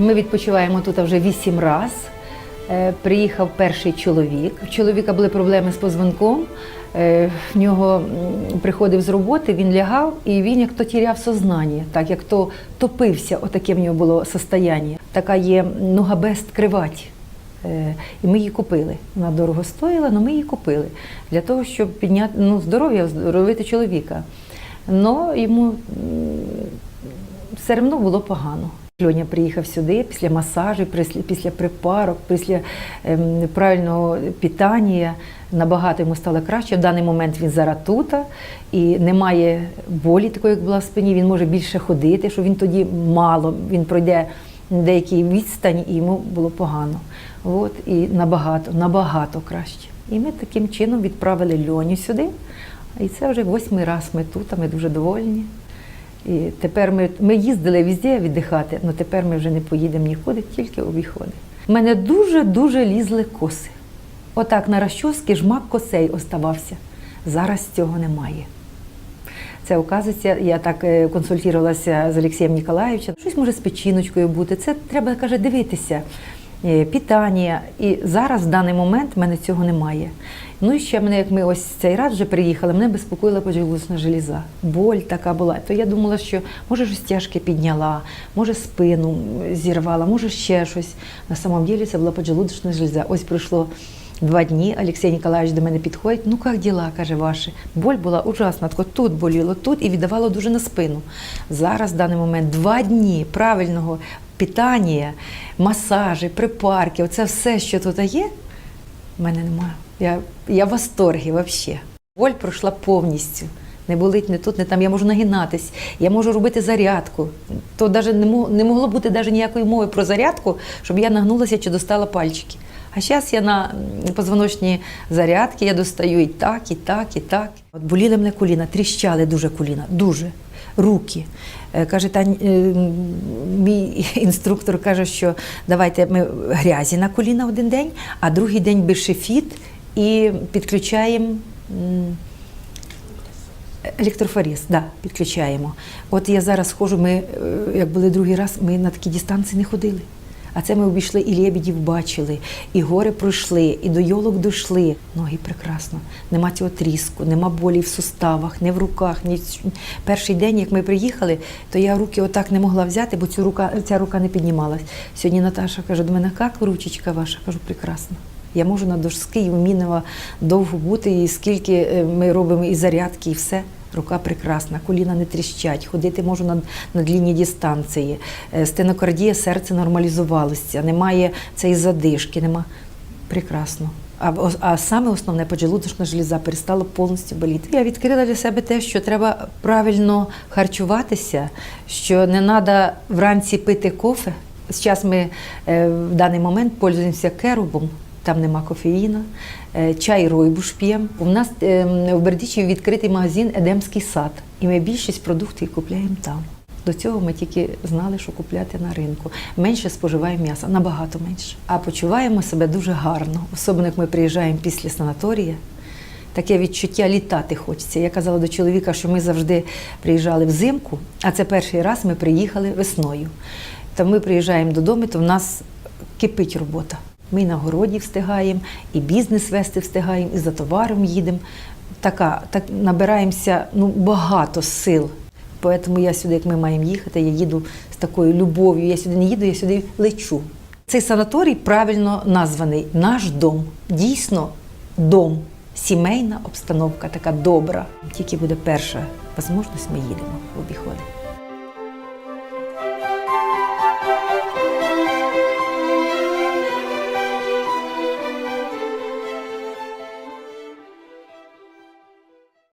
Ми відпочиваємо тут вже вісім раз. Е, Приїхав перший чоловік. У чоловіка були проблеми з позвонком. Е, В нього приходив з роботи, він лягав і він як то тіряв сознання, так як то топився, отаке в нього було состояння. Така є нугабест кривать. Е, І ми її купили. Вона дорого стоїла, але ми її купили для того, щоб підняти ну, здоров'я, оздоровити чоловіка. Но йому все одно було погано. Льоня приїхав сюди після масажу, після, припарок, після правильного питання. Набагато йому стало краще. В даний момент він зараз тут і немає болі такої, як була в спині. Він може більше ходити, що він тоді мало. Він пройде деякий відстань, і йому було погано. От, і набагато, набагато краще. І ми таким чином відправили Льоню сюди. І це вже восьмий раз ми тут, а ми дуже довольні. І тепер ми, ми їздили везде віддихати, але тепер ми вже не поїдемо нікуди, тільки у виходи. У мене дуже-дуже лізли коси. Отак на розчоски жмак косей оставався. Зараз цього немає. Це оказується, я так е, консультувалася з Олексієм Ніколаєвичем. Щось може з печіночкою бути. Це треба каже дивитися. Е, Питання. І зараз, в даний момент, в мене цього немає. Ну і ще мене, як ми ось цей раз вже приїхали, мене безпокоїла поджелудочна желіза. Боль така була. То я думала, що може щось тяжке підняла, може спину зірвала, може ще щось. На самом деле це була поджелудочна железа. Ось пройшло Два дні Олексій Ніколаєвич до мене підходить. Ну як діла? каже ваші. Боль була ужасна. Тако тут боліло, тут і віддавало дуже на спину. Зараз в даний момент два дні правильного питання, масажі, припарки, оце все, що тут є, в мене немає. Я, я в восторгі взагалі. Боль пройшла повністю. Не болить не тут, не там. Я можу нагинатись, я можу робити зарядку. То навіть не, мо- не могло бути навіть ніякої мови про зарядку, щоб я нагнулася чи достала пальчики. А зараз я на позвоночні зарядки, я достаю і так, і так, і так. От боліли мене коліна, тріщали дуже коліна, дуже. Руки. Е, Каже, та, е, мій інструктор каже, що давайте ми грязі на коліна один день, а другий день бешефіт і підключаємо. Електрофорез, да, підключаємо. От я зараз ходжу, ми, е, як були другий раз, ми на такі дистанції не ходили. А це ми обійшли і лебедів бачили, і гори пройшли, і до йолок дійшли. Ноги прекрасно. Нема цього тріску, нема болі в суставах, не в руках. Ні. Перший день, як ми приїхали, то я руки отак не могла взяти, бо цю рука, ця рука не піднімалась. Сьогодні Наташа каже, до мене як ручечка ваша? Кажу, прекрасно. Я можу на дошки і вмінила довго бути, і скільки е, ми робимо і зарядки, і все. Рука прекрасна, коліна не тріщать, ходити можу на, на длінні дистанції. Е, Стенокардія, серце нормалізувалося, немає цієї задишки, нема. Прекрасно. А, а саме основне поджелудочна желіза перестала повністю боліти. Я відкрила для себе те, що треба правильно харчуватися, що не треба вранці пити кофе. Зараз ми е, в даний момент пользуємося керубом, там нема кофеїна, Е, чай ройбуш п'ємо. У нас е, в Бердичеві відкритий магазин Едемський сад, і ми більшість продуктів купляємо там. До цього ми тільки знали, що купляти на ринку. Менше споживаємо м'яса, набагато менше. А почуваємо себе дуже гарно, особливо як ми приїжджаємо після санаторія. Таке відчуття літати хочеться. Я казала до чоловіка, що ми завжди приїжджали взимку, а це перший раз ми приїхали весною. То ми приїжджаємо додому, то в нас кипить робота. Ми на городі встигаємо, і бізнес вести встигаємо, і за товаром їдемо. Така, так набираємося ну, багато сил. Тому я сюди, як ми маємо їхати, я їду з такою любов'ю. Я сюди не їду, я сюди лечу. Цей санаторій правильно названий наш дом. Дійсно, дом. Сімейна обстановка така добра. Тільки буде перша можливість, ми їдемо в обіходи.